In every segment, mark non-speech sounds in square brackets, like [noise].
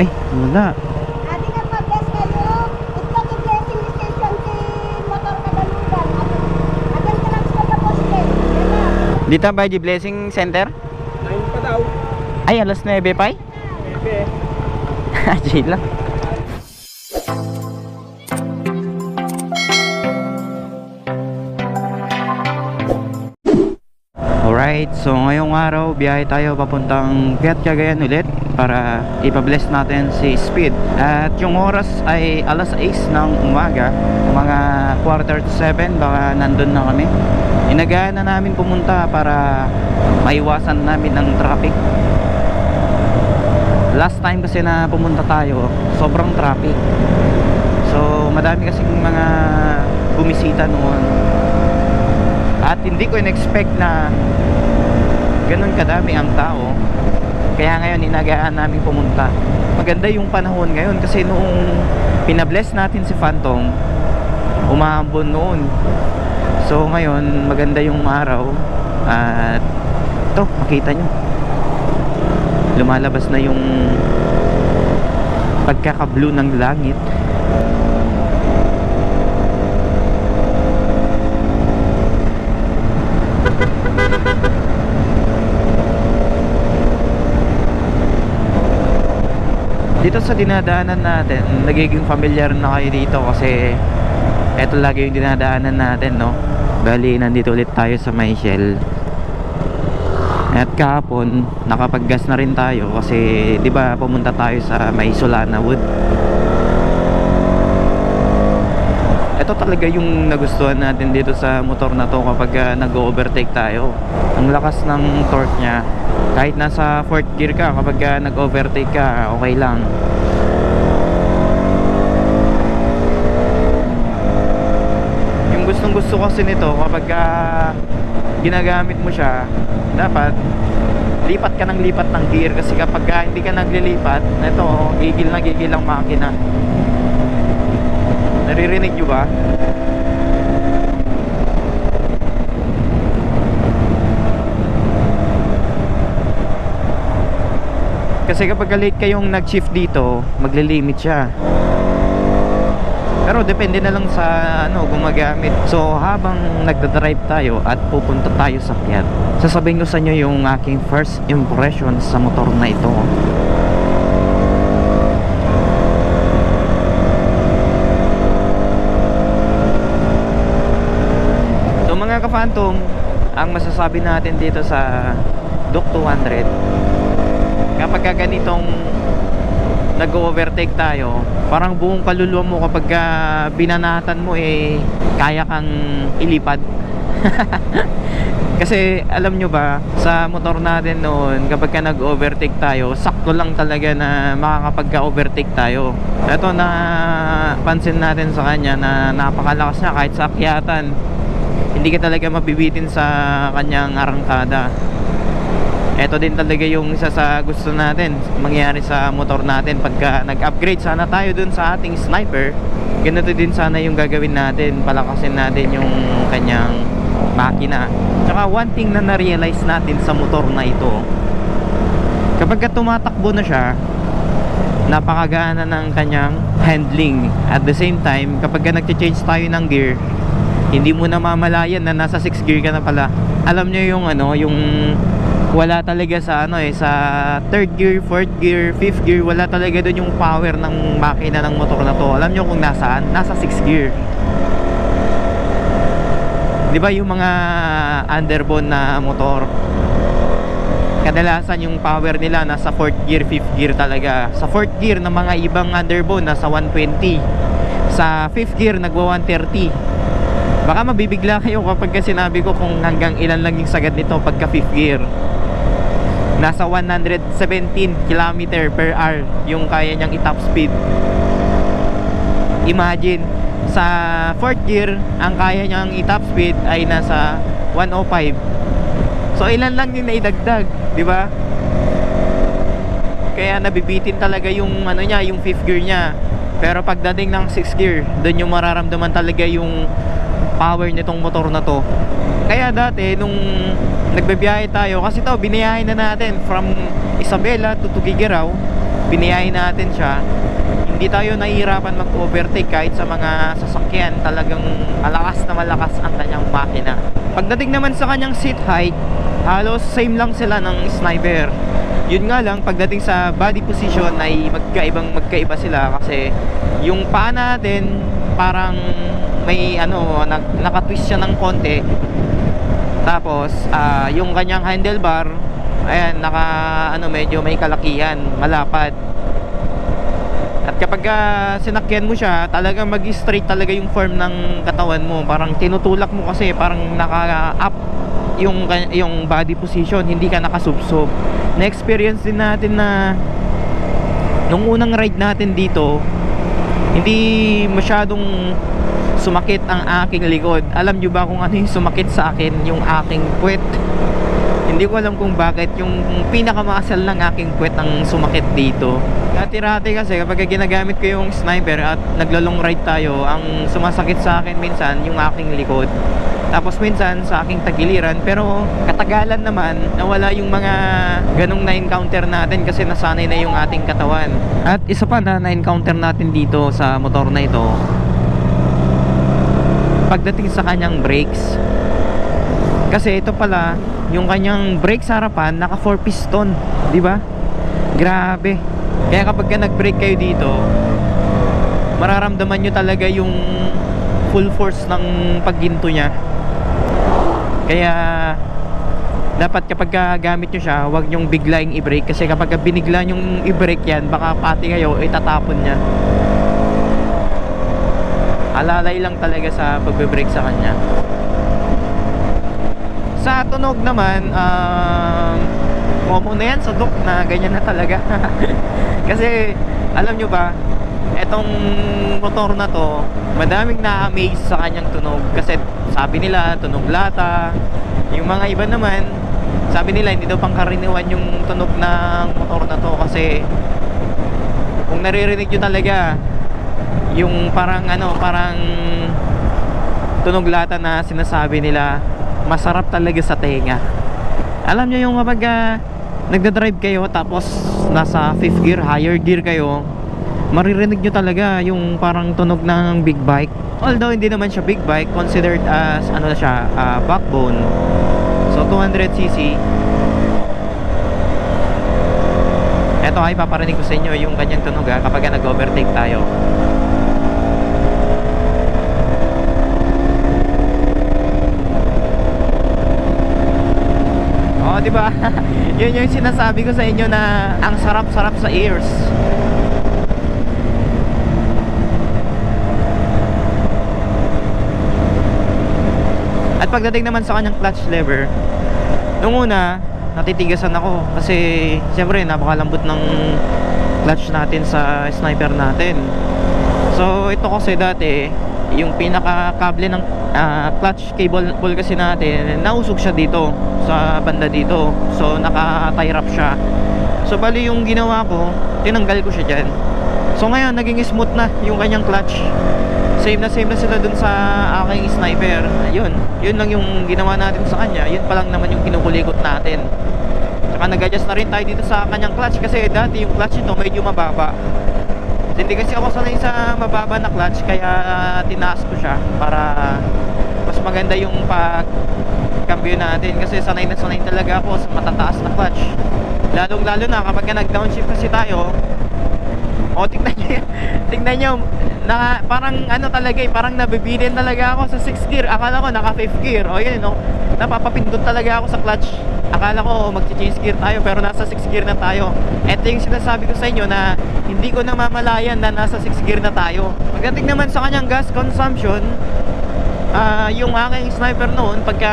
Ay, wala. Adi ka pa, bless kayo. Ito ki blessing station si motor kadalugan. Agan na po siya. Yan Dito ba di Blessing Center? Nine pa daw. Ay, alas 9 pa eh. Bebe. Chill [laughs] lang. Alright, so ngayong araw biyahe tayo papuntang Piat Cagayan ulit para ipabless natin si Speed. At yung oras ay alas 6 ng umaga, mga quarter to 7, baka nandun na kami. Inagaan na namin pumunta para maiwasan namin ng traffic. Last time kasi na pumunta tayo, sobrang traffic. So, madami kasing mga bumisita noon. At hindi ko in-expect na ganun kadami ang tao. Kaya ngayon inagaan namin pumunta. Maganda yung panahon ngayon kasi noong pinabless natin si Phantom, umahambon noon. So ngayon maganda yung araw at to makita nyo lumalabas na yung pagkaka-blue ng langit dito sa dinadaanan natin nagiging familiar na kayo dito kasi eto lagi yung dinadaanan natin no? Bali nandito ulit tayo sa Michelle at kahapon nakapaggas na rin tayo kasi 'di ba pumunta tayo sa May Solana Wood. Ito talaga yung nagustuhan natin dito sa motor na to kapag ah, nag-overtake tayo. Ang lakas ng torque niya kahit nasa fourth gear ka kapag ah, nag-overtake ka okay lang. Yung gustong gusto kasi nito kapag ah, ginagamit mo siya dapat lipat ka ng lipat ng gear. Kasi kapag ah, hindi ka naglilipat ito gigil na gigil ang makina. Naririnig nyo ba? Kasi kapag late kayong nag-shift dito maglilimit siya pero depende na lang sa ano gumagamit. So habang nagda-drive tayo at pupunta tayo sa Piat, sasabihin ko sa inyo yung aking first impression sa motor na ito. So mga ka-phantom, ang masasabi natin dito sa Duke 200 kapag ka ganitong nag-overtake tayo parang buong kaluluwa mo kapag ka binanatan mo eh kaya kang ilipad. [laughs] Kasi alam nyo ba sa motor natin noon kapag ka nag-overtake tayo sakto lang talaga na makakapagka-overtake tayo. Ito na pansin natin sa kanya na napakalakas niya kahit sa akyatan. Hindi ka talaga mabibitin sa kanyang arangkada ito din talaga yung isa sa gusto natin mangyari sa motor natin. Pagka nag-upgrade sana tayo dun sa ating sniper ganito din sana yung gagawin natin. Palakasin natin yung kanyang makina. Tsaka one thing na na-realize natin sa motor na ito kapag ka tumatakbo na siya napakagana ng kanyang handling. At the same time kapag ka nag-change tayo ng gear hindi mo na mamalayan na nasa 6 gear ka na pala. Alam nyo yung ano yung wala talaga sa ano eh sa third gear, fourth gear, fifth gear wala talaga doon yung power ng makina ng motor na to. Alam nyo kung nasaan? nasa 6 gear. Di ba yung mga underbone na motor? Kadalasan yung power nila nasa 4th gear, 5th gear talaga. Sa 4th gear ng mga ibang underbone nasa 120 sa 5th gear nagwa 130 baka mabibigla kayo kapag ka sinabi ko kung hanggang ilan lang yung sagad nito pagka 5th gear nasa 117 km per hour yung kaya niyang i-top speed. Imagine sa 4th gear ang kaya niyang i-top speed ay nasa 105 so ilan lang yung naidagdag di ba? Kaya nabibitin talaga yung ano niya yung 5th gear niya. Pero pagdating ng 6th gear doon yung mararamdaman talaga yung power nitong motor na to kaya dati nung nagbibiyahe tayo kasi to biniyahe na natin from Isabela to Tugigaraw biniyahin natin siya, hindi tayo nahihirapan mag-overtake kahit sa mga sasakyan. Talagang malakas na malakas ang kanyang makina. Pagdating naman sa kanyang seat height, halos same lang sila ng sniper. Yun nga lang, pagdating sa body position ay magkaibang magkaiba sila kasi yung paa natin parang may ano, nag, nakatwist siya ng konti. Tapos, ah, yung kanyang handlebar, ayan, naka, ano, medyo may kalakihan, malapad. At kapag ah, sinakyan mo siya, talagang mag-straight talaga yung form ng katawan mo. Parang tinutulak mo kasi, parang naka-up yung, yung body position, hindi ka nakasubsob. Na-experience din natin na nung unang ride natin dito, hindi masyadong sumakit ang aking likod. Alam nyo ba kung ano yung sumakit sa akin? Yung aking puwet. Hindi ko alam kung bakit yung pinakamakasal ng aking puwet ang sumakit dito. Dati-rati kasi kapag ginagamit ko yung sniper at naglalong ride tayo, ang sumasakit sa akin minsan yung aking likod. Tapos minsan sa aking tagiliran pero katagalan naman nawala yung mga ganong na-encounter natin kasi nasanay na yung ating katawan. At isa pa na na-encounter natin dito sa motor na ito pagdating sa kanyang brakes. Kasi ito pala, yung kanyang brake sa harapan naka 4 piston, 'di ba? Grabe. Kaya kapag ka nag-brake kayo dito, mararamdaman nyo talaga yung full force ng pagginto niya. Kaya dapat kapag ka gamit nyo siya, huwag nyong biglaing i-brake kasi kapag ka binigla nyong i-brake yan, baka pati kayo itatapon niya. Alalay lang talaga sa pagbe-brake sa kanya. Sa tunog naman, um, common na yan sa duk na ganyan na talaga. [laughs] Kasi, alam nyo ba, etong motor na to, madaming na-amaze sa kanyang tunog. Kasi sabi nila, tunog lata. Yung mga iba naman, sabi nila, hindi daw pangkaraniwan yung tunog ng motor na to. Kasi, kung naririnig nyo talaga, yung parang ano, parang tunog lata na sinasabi nila, masarap talaga sa tenga. Alam nyo yung kapag ah, nagda-drive kayo tapos nasa 5th gear, higher gear kayo, maririnig nyo talaga yung parang tunog ng big bike. Although hindi naman siya big bike, considered as ano na siya, ah, backbone. So 200cc. Ito ay paparinig ko sa inyo yung kanyang tunog ah, kapag ah, nag-overtake tayo. Oh, di ba? [laughs] Yun yung sinasabi ko sa inyo na ang sarap-sarap sa ears. At pagdating naman sa kanyang clutch lever, nung una, natitigasan ako kasi siyempre napakalambot ng clutch natin sa sniper natin. So ito kasi dati, yung pinaka kable ng ah, clutch cable ball kasi natin, nausog siya dito sa banda dito. So naka-tie wrap siya. So bali yung ginawa ko, tinanggal ko siya diyan. So ngayon naging smooth na yung kanyang clutch. Same na same na sila dun sa aking sniper. Ayun, yun lang yung ginawa natin sa kanya. Yun pa lang naman yung kinukulikot natin. Saka nag-adjust na rin tayo dito sa kanyang clutch kasi dati yung clutch nito medyo mababa. Hindi kasi ako sanay sa mababa na clutch kaya tinaas ko siya para mas maganda yung pag cambio natin kasi sanay na sanay talaga ako sa matataas na clutch. Lalong lalo na kapag ka nag-downshift kasi tayo, o tingnan niyo, [laughs] tingnan niyo na parang ano talaga eh, parang nabibilin talaga ako sa 6th gear. Akala ko naka 5th gear. O yun no, napapapindot talaga ako sa clutch. Akala ko mag-change gear tayo pero nasa 6th gear na tayo. Ito yung sinasabi ko sa inyo na hindi ko namamalayan na nasa 6th gear na tayo. Pagdating naman sa kanyang gas consumption, ah yung aking sniper noon pagka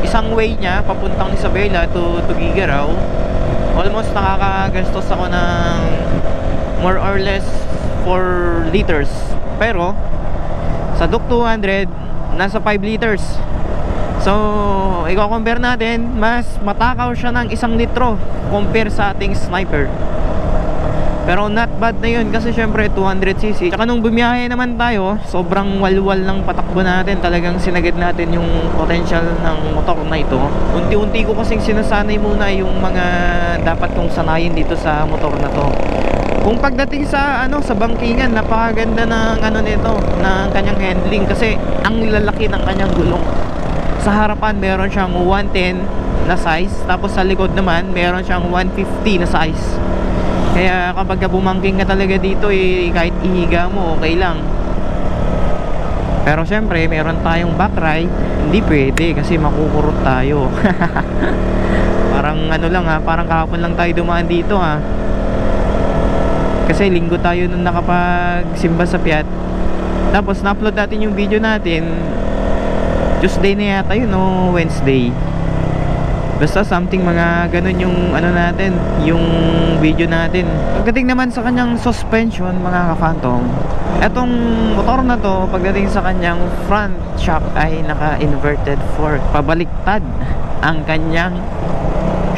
isang way niya papuntang Isabela to, to Gigaraw almost nakakagastos ako ng more or less 4 liters pero sa Duke 200 nasa 5 liters so i-compare natin mas matakaw siya ng isang litro compare sa ating sniper Pero not bad na yun kasi syempre 200cc. Tsaka nung bumiyahe naman tayo, sobrang walwal ng patakbo natin. Talagang sinagad natin yung potential ng motor na ito. Unti-unti ko kasing sinasanay muna yung mga dapat kong sanayin dito sa motor na to. Kung pagdating sa ano sa bangkingan, napakaganda ng ano nito, ng kanyang handling kasi ang lalaki ng kanyang gulong. Sa harapan meron siyang 110 na size, tapos sa likod naman meron siyang 150 na size. Kaya kapag ka bumangking ka talaga dito eh, kahit ihiga mo okay lang. Pero syempre, meron tayong back ride, hindi pwede kasi makukurot tayo. [laughs] parang ano lang ha, parang kahapon lang tayo dumaan dito ha. Kasi linggo tayo nung nakapag-simba sa Piat. Tapos na-upload natin yung video natin Tuesday na yata yun o Wednesday. Basta something mga ganun yung ano natin, yung video natin. Pagdating naman sa kanyang suspension mga ka-phantom, etong motor na to, pagdating sa kanyang front shock ay naka-inverted fork. Pabaliktad ang kanyang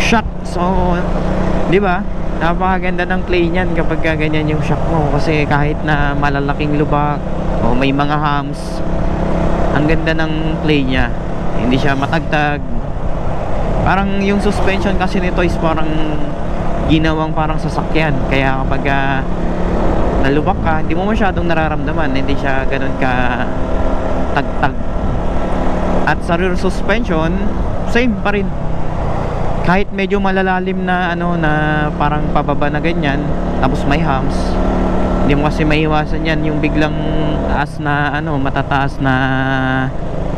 shock. So, di ba? Napakaganda ng play niyan kapag ka ganyan yung shock mo. Kasi kahit na malalaking lubak o may mga hams, ang ganda ng play niya. Hindi siya matagtag, parang yung suspension kasi nito is parang ginawang parang sasakyan. Kaya kapag ah, nalubak ka hindi mo masyadong nararamdaman. Hindi siya ganun ka tagtag. At sa rear suspension same pa rin kahit medyo malalalim na ano na parang pababa na ganyan tapos may humps hindi mo kasi maiwasan yan yung biglang taas na ano matataas na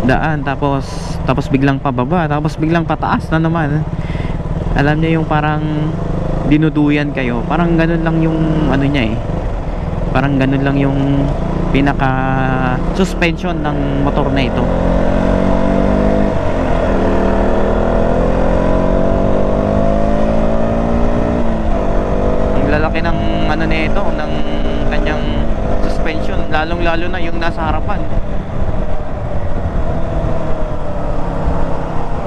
daan tapos tapos biglang pababa tapos biglang pataas na naman. Alam niyo yung parang dinuduyan kayo parang ganun lang yung ano niya eh. Parang ganun lang yung pinaka suspension ng motor na ito ang lalaki ng ano nito ng kanyang suspension lalong lalo na yung nasa harapan.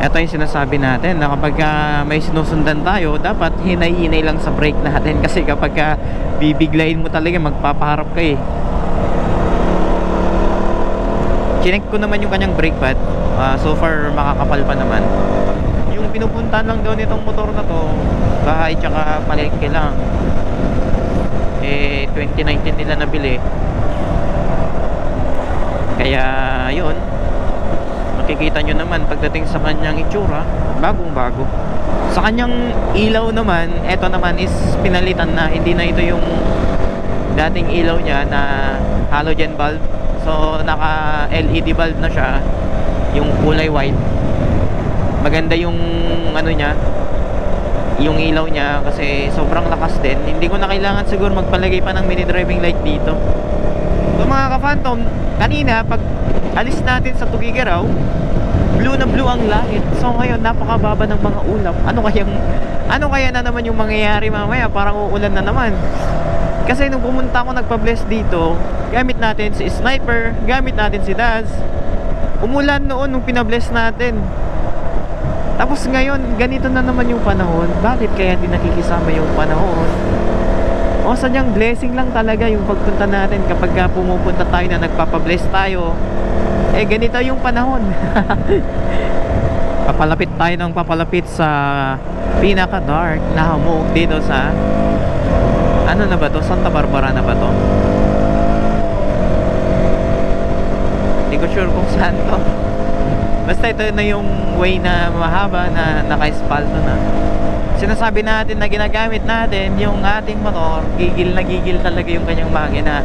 Ito yung sinasabi natin na kapag ah, may sinusundan tayo dapat hinay-hinay lang sa brake natin. [laughs] Kasi kapag ah, bibiglayin mo talaga magpapaharap ka eh. Chinek ko naman yung kanyang brake pad. Ah, so far makakapal pa naman. Yung pinupuntahan lang daw nitong motor na to bahay tsaka palengke lang. Eh 2019 nila nabili kaya yun. Makikita nyo naman pagdating sa kanyang itsura bagong bago. Sa kanyang ilaw naman eto naman is pinalitan na. Hindi na ito yung dating ilaw niya na halogen bulb. So naka LED bulb na siya. Yung kulay white. Maganda yung ano niya yung ilaw niya kasi sobrang lakas din. Hindi ko na kailangan siguro magpalagay pa ng mini driving light dito. So mga ka-phantom kanina pag alis natin sa Tugigaraw blue na blue ang langit. So ngayon napakababa ng mga ulap. Ano kayang ano kaya na naman yung mangyayari mamaya? Parang uulan na naman. Kasi nung pumunta ako nagpa-bless dito gamit natin si Sniper gamit natin si Daz. Umulan noon nung pinabless natin. Tapos ngayon, ganito na naman yung panahon. Bakit kaya hindi nakikisama yung panahon? O sadyang blessing lang talaga yung pagpunta natin kapag ka pumupunta tayo na nagpapabless tayo. Eh ganito yung panahon. [laughs] papalapit tayo ng papalapit sa pinaka dark na hamog dito sa ano na ba to? Santa Barbara na ba to? Hindi ko sure kung saan to. Basta ito na yung way na mahaba na naka-espalto na. Sinasabi natin na ginagamit natin yung ating motor, gigil na gigil talaga yung kanyang makina.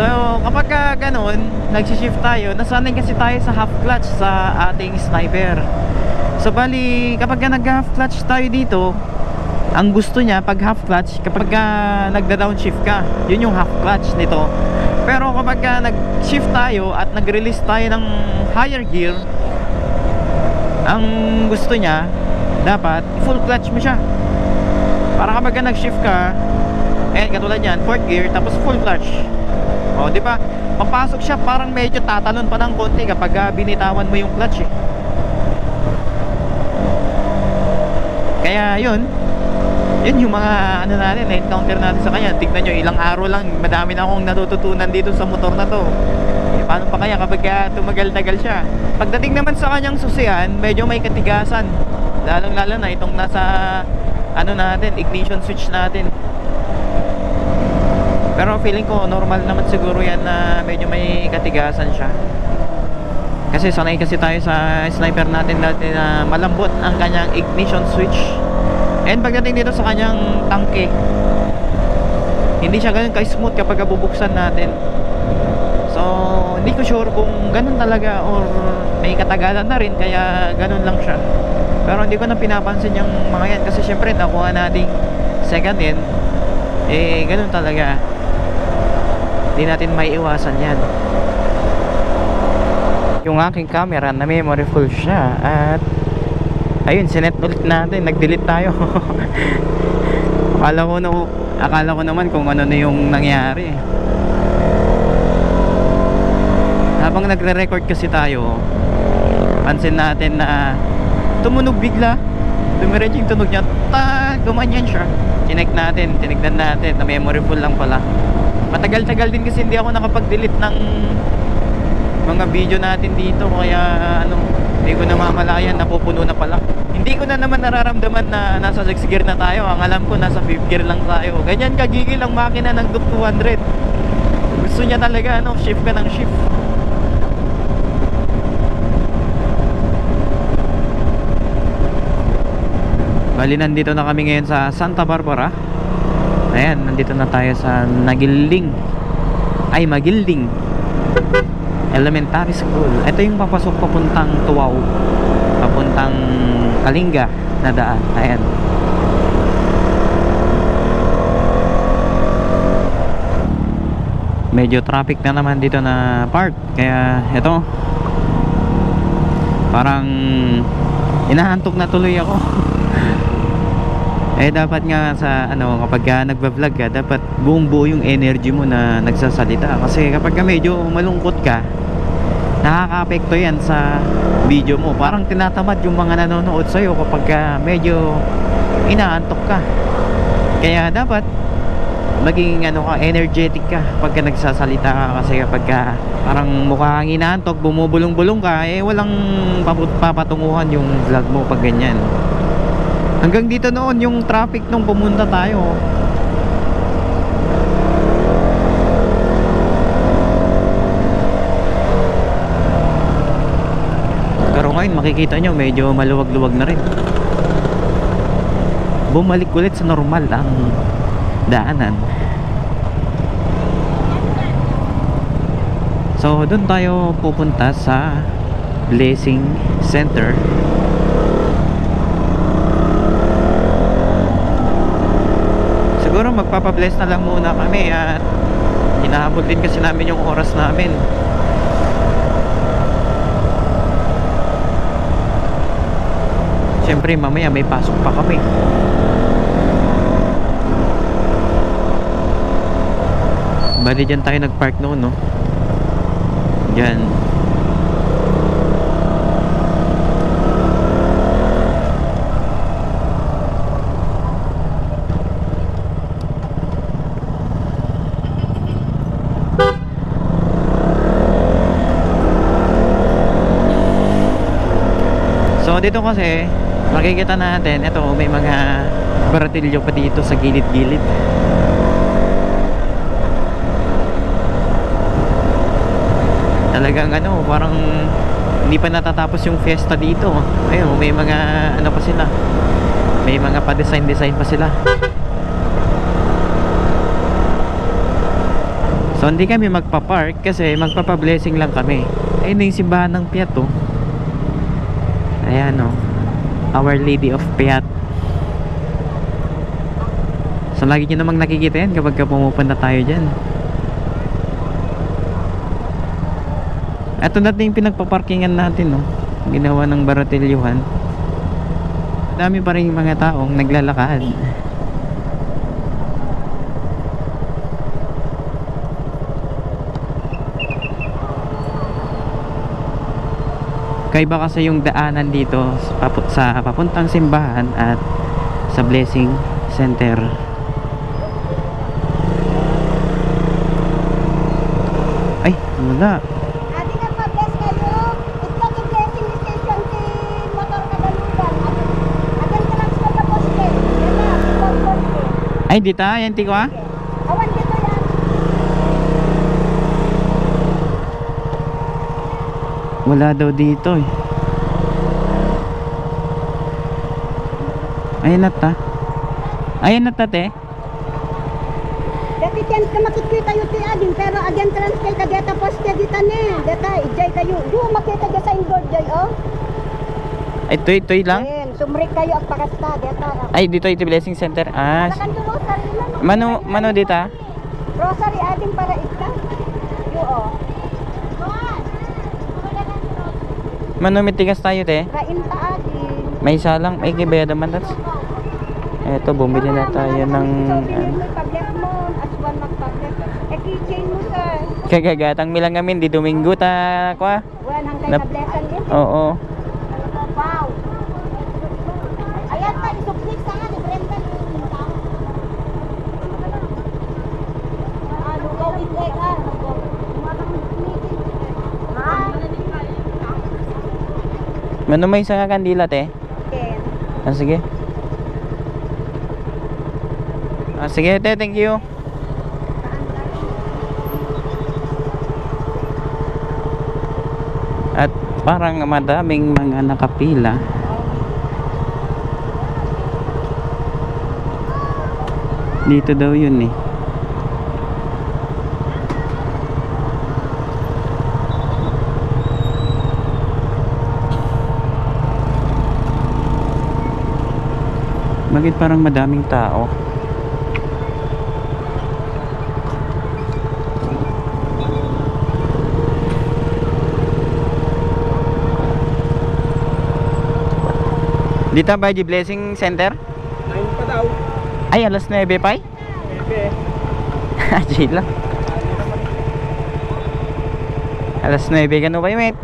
So, kapag ka ganun, nagsishift tayo, nasanay kasi tayo sa half clutch sa ating sniper. So, bali, kapag ka nag-half clutch tayo dito, ang gusto niya pag half clutch, kapag ka nagda-downshift ka, yun yung half clutch nito. Pero kapag ka nag-shift tayo at nag-release tayo ng higher gear, ang gusto niya dapat full clutch mo siya para kapag ka nag-shift ka eh katulad yan fourth gear tapos full clutch o di ba papasok siya parang medyo tatalon pa ng konti kapag ah, binitawan mo yung clutch eh. kaya yun yun yung mga ano natin, na-encounter natin sa kanya. Tignan nyo, ilang araw lang, madami na akong natututunan dito sa motor na to. Eh, paano pa kaya kapag ka tumagal-tagal siya? Pagdating naman sa kanyang susian, medyo may katigasan. Lalong lalo na itong nasa ano natin, ignition switch natin. Pero feeling ko normal naman siguro yan na medyo may katigasan siya. Kasi sanay kasi tayo sa sniper natin dati na malambot ang kanyang ignition switch. And pagdating dito sa kanyang tangke, hindi siya ganun ka-smooth kapag bubuksan natin. So, hindi ko sure kung ganun talaga or may katagalan na rin kaya ganun lang siya. Pero hindi ko na pinapansin yung mga yan. Kasi syempre nakuha nating second hand eh ganun talaga. Hindi natin may iwasan yan. Yung aking camera na memory full siya. At ayun sinet ulit natin. Nag-delete tayo. [laughs] Akala ko na akala ko naman kung ano na yung nangyari. Habang nagre-record kasi tayo pansin natin na tumunog bigla. Dumiretso yung tunog niya. Ta gumanyan siya. Chinek natin tinignan natin. Na memory full lang pala. Matagal-tagal din kasi hindi ako nakapag-delete ng mga video natin dito. Kaya ano hindi ko namamalayan. Napupuno na pala. Hindi ko na naman nararamdaman na nasa 6 gear na tayo. Ang alam ko nasa 5 gear lang tayo. Ganyan kagigil ang makina ng Duke 200 gusto niya talaga ano shift ka ng shift Bali nandito na kami ngayon sa Santa Barbara. Ayan, nandito na tayo sa Nagiling Ay, Magilding. Elementary School. Ito yung papasok papuntang Tuwaw. Papuntang Kalinga na daan. Ayan. Medyo traffic na naman dito na park. Kaya ito Parang Inahantok na tuloy ako [laughs] Eh dapat nga sa ano kapag ka nagba-vlog ka, dapat buong buo yung energy mo na nagsasalita kasi kapag ka medyo malungkot ka, nakakaapekto yan sa video mo. Parang tinatamad yung mga nanonood sa iyo kapag ka medyo inaantok ka. Kaya dapat maging ano ka, energetic ka pagka nagsasalita ka kasi kapag ka parang mukha kang inaantok, bumubulong-bulong ka, eh walang papatunguhan yung vlog mo pag ganyan. Hanggang dito noon yung traffic nung pumunta tayo. Pero ngayon makikita nyo medyo maluwag-luwag na rin. Bumalik ulit sa normal ang daanan. So doon tayo pupunta sa Blessing Center. Siguro magpapabless na lang muna kami at hinahabol din kasi namin yung oras namin. Siyempre mamaya may pasok pa kami. Bali dyan tayo nagpark noon no? Dyan So dito kasi makikita natin ito may mga baratilyo pa dito sa gilid-gilid. Talagang ano, parang hindi pa natatapos yung fiesta dito. Ayun, may mga ano pa sila. May mga pa-design-design pa sila. So hindi kami magpa-park kasi magpapa-blessing lang kami. Ayun yung simbahan ng Piat oh. Ayan o. Our Lady of Piat. So lagi nyo namang nakikita yan kapag ka pumupunta tayo dyan. Ito na yung pinagpaparkingan natin no. Ginawa ng Baratilyuhan. Dami pa rin mga taong naglalakad. Kaiba kasi yung daanan dito sa papu- sa papuntang simbahan at sa Blessing center. Ay, wala. Adi nga pa-bless kayo. Ito ang blessing station si Motor Kadalugan. Agan ka lang sa poste. Yan na, before poste. Ay, dito, yan tiko ah. Awan dito yan. Wala daw dito eh. Ayan na ta. Ayan na ta, te. Dati tiyan ka makikita yung ti adin, pero agan trans kay kadeta poste dito ni. Deta, ijay kayo. Yo, makita ka sa inboard jay, oh. Ay, toy, toy lang. Ayan, sumrik kayo ang pakasta. Deta. Ay, dito ito blessing center. Ah. Mano, mano dito ah? Rosary ading para ita. Yo, oh. Mano mitigas tayo, te. Rain ta adin. May isa lang. May kibaya naman, tats. Eto, bumili na tayo ng... Ano. Eh. Kagagatang milang ngamin, di Domingo ta, kwa. Buwan hanggang Nap- na din. Oo. Wow. Ayan pa, isuklik sa nga ni Brenda. Ah, lugaw inday ka. Ha? Mano may isa nga kandila, te. Ken. Ah, sige. Ah, sige, te, thank you. At parang madaming mga nakapila. Dito daw yun eh. Bakit parang madaming tao? Dito ba di Blessing Center? 9 pa daw. Ay, alas 9 pa eh. Bebe. Ajay [laughs] lang. Alas 9 ka na ba mate?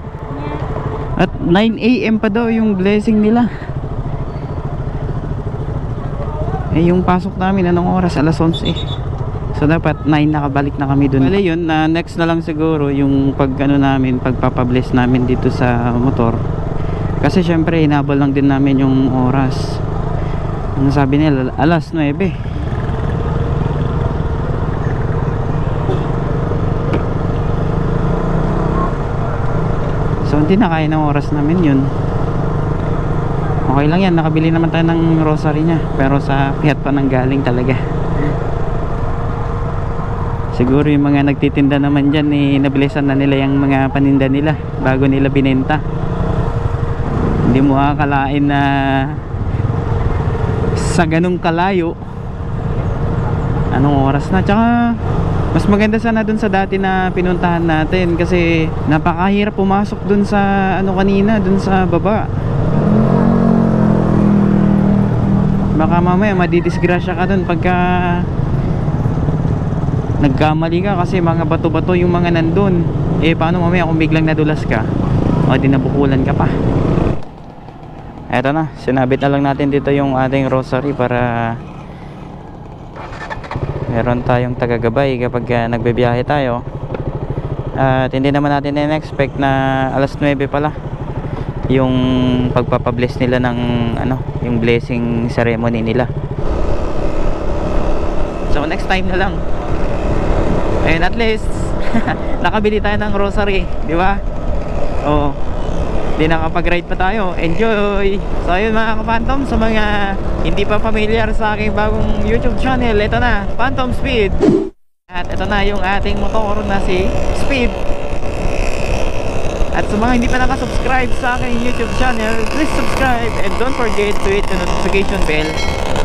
At 9 a.m. pa daw yung blessing nila. Eh yung pasok namin anong oras? Alas 11 eh. So dapat 9 nakabalik na kami dun. Bale yun, na next na lang siguro yung pag ano namin, pagpapabless namin dito sa motor. Kasi syempre hinabol lang din namin yung oras. Ang sabi nila alas 9. So hindi na kaya ng oras namin yun Okay lang yan, nakabili naman tayo ng rosary niya Pero sa Fiat pa nang galing talaga. Siguro yung mga nagtitinda naman dyan eh, Nabilisan na nila yung mga paninda nila Bago nila binenta. Hindi mo akalain na Sa ganung kalayo Anong oras na? Tsaka mas maganda sana dun sa dati na pinuntahan natin kasi napakahirap pumasok dun sa ano kanina dun sa baba baka mamaya madidisgrasya ka dun pagka nagkamali ka kasi mga bato-bato yung mga nandun. Eh paano mamaya kung biglang nadulas ka? O di nabukulan ka pa. Eto na sinabit na lang natin dito yung ating rosary para meron tayong tagagabay kapag uh, nagbebiyahe tayo. At hindi naman natin in-expect na alas 9 pala yung pagpapabless nila ng ano yung blessing ceremony nila so next time na lang ayun at least [laughs] nakabili tayo ng rosary di ba oo Di nakapag-ride pa tayo. Enjoy! So ayun mga ka-Phantom, sa mga hindi pa familiar sa aking bagong YouTube channel, ito na, Phantom Speed. At ito na yung ating motor na si Speed. At sa mga hindi pa nakasubscribe sa aking YouTube channel, please subscribe and don't forget to hit the notification bell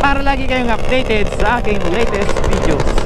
para lagi kayong updated sa aking latest videos.